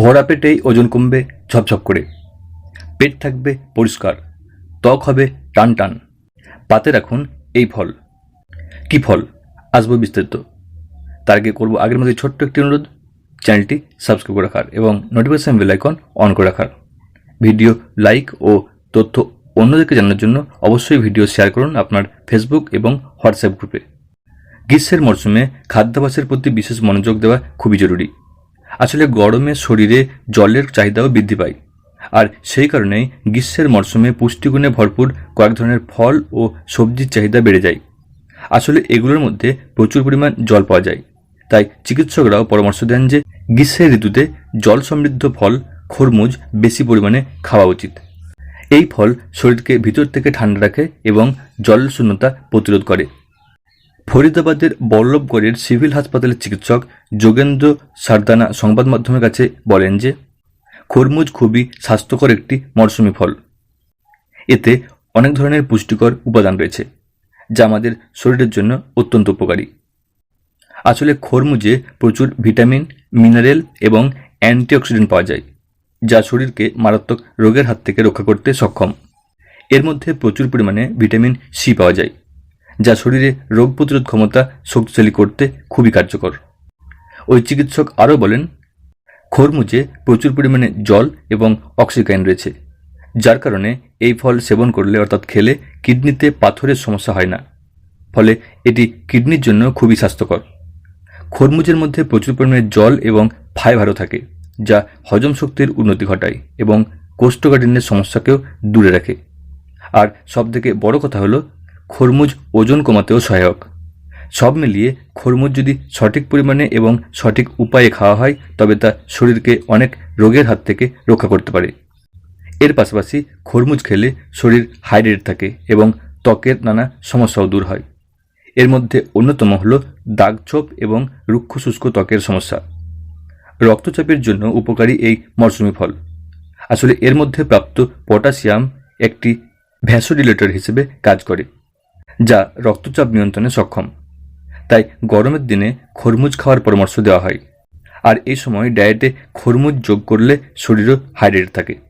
ভরা পেটেই ওজন কমবে, ঝপঝপ করে। পেট থাকবে পরিষ্কার। ত্বক হবে টান টান পাতে রাখুন এই ফল। কি ফল? আসব বিস্তারিত। তার আগে করব আগের মধ্যে ছোট্ট একটি অনুরোধ। চ্যানেলটি সাবস্ক্রাইব করে রাখার এবং নোটিফিকেশন বেল আইকন অন করে রাখার। ভিডিও লাইক ও তথ্য অন্যদেরকে জানার জন্য অবশ্যই ভিডিও শেয়ার করুন আপনার ফেসবুক এবং হোয়াটসঅ্যাপ গ্রুপে। গ্রীষ্মের মরশুমে খাদ্যাভ্যাসের প্রতি বিশেষ মনোযোগ দেওয়া খুবই জরুরি। আসলে গরমে শরীরে জলের চাহিদাও বৃদ্ধি পায়। আর সেই কারণেই গ্রীষ্মের মরশুমে পুষ্টিগুণে ভরপুর কয়েক ধরনের ফল ও সবজির চাহিদা বেড়ে যায়। আসলে এগুলোর মধ্যে প্রচুর পরিমাণ জল পাওয়া যায়। তাই চিকিৎসকরাও পরামর্শ দেন যে গ্রীষ্মের ঋতুতে জল সমৃদ্ধ ফল, খরমুজ বেশি পরিমাণে খাওয়া উচিত। এই ফল শরীরকে ভিতর থেকে ঠান্ডা রাখে এবং জল শূন্যতা প্রতিরোধ করে। ফরিদাবাদের বল্লভগড়ের সিভিল হাসপাতালের চিকিৎসক যোগেন্দ্র সারদানা সংবাদ মাধ্যমের কাছে বলেন যে, খরমুজ খুবই স্বাস্থ্যকর একটি মরশুমি ফল। এতে অনেক ধরনের পুষ্টিকর উপাদান রয়েছে, যা আমাদের শরীরের জন্য অত্যন্ত উপকারী। আসলে খরমুজে প্রচুর ভিটামিন, মিনারেল এবং অ্যান্টিঅক্সিডেন্ট পাওয়া যায়, যা শরীরকে মারাত্মক রোগের হাত থেকে রক্ষা করতে সক্ষম। এর মধ্যে প্রচুর পরিমাণে ভিটামিন সি পাওয়া যায়। যা শরীরে রোগ প্রতিরোধ ক্ষমতা শক্তিশালী করতে খুবই কার্যকর। ওই চিকিৎসক আরও বলেন, খরমুজে প্রচুর পরিমাণে জল এবং অক্সিজেন রয়েছে, যার কারণে এই ফল সেবন করলে, অর্থাৎ খেলে, কিডনিতে পাথরের সমস্যা হয় না। ফলে এটি কিডনির জন্য খুবই স্বাস্থ্যকর। খরমুজের মধ্যে প্রচুর পরিমাণে জল এবং ফাইবারও থাকে, যা হজম শক্তির উন্নতি ঘটায় এবং কোষ্ঠকাঠিন্যের সমস্যাকেও দূরে রাখে। আর সবথেকে বড় কথা হলো খরমুজ ওজন কমাতেও সহায়ক। সব মিলিয়ে খরমুজ যদি সঠিক পরিমাণে এবং সঠিক উপায়ে খাওয়া হয়, তবে তা শরীরকে অনেক রোগের হাত থেকে রক্ষা করতে পারে। এর পাশাপাশি খরমুজ খেলে শরীর হাইড্রেট থাকে এবং ত্বকের নানা সমস্যাও দূর হয়। এর মধ্যে অন্যতম হল দাগছোপ এবং রুক্ষ শুষ্ক ত্বকের সমস্যা। রক্তচাপের জন্য উপকারী এই মরসুমি ফল। আসলে এর মধ্যে প্রাপ্ত পটাশিয়াম একটি ভ্যাসোডিলেটর হিসেবে কাজ করে। যা রক্তচাপ নিয়ন্ত্রণে সক্ষম। তাই গরমের দিনে খরমুজ খাওয়ার পরামর্শ দেওয়া হয়। আর এই সময় ডায়েটে খরমুজ যোগ করলে শরীরও হাইড্রেট থাকে।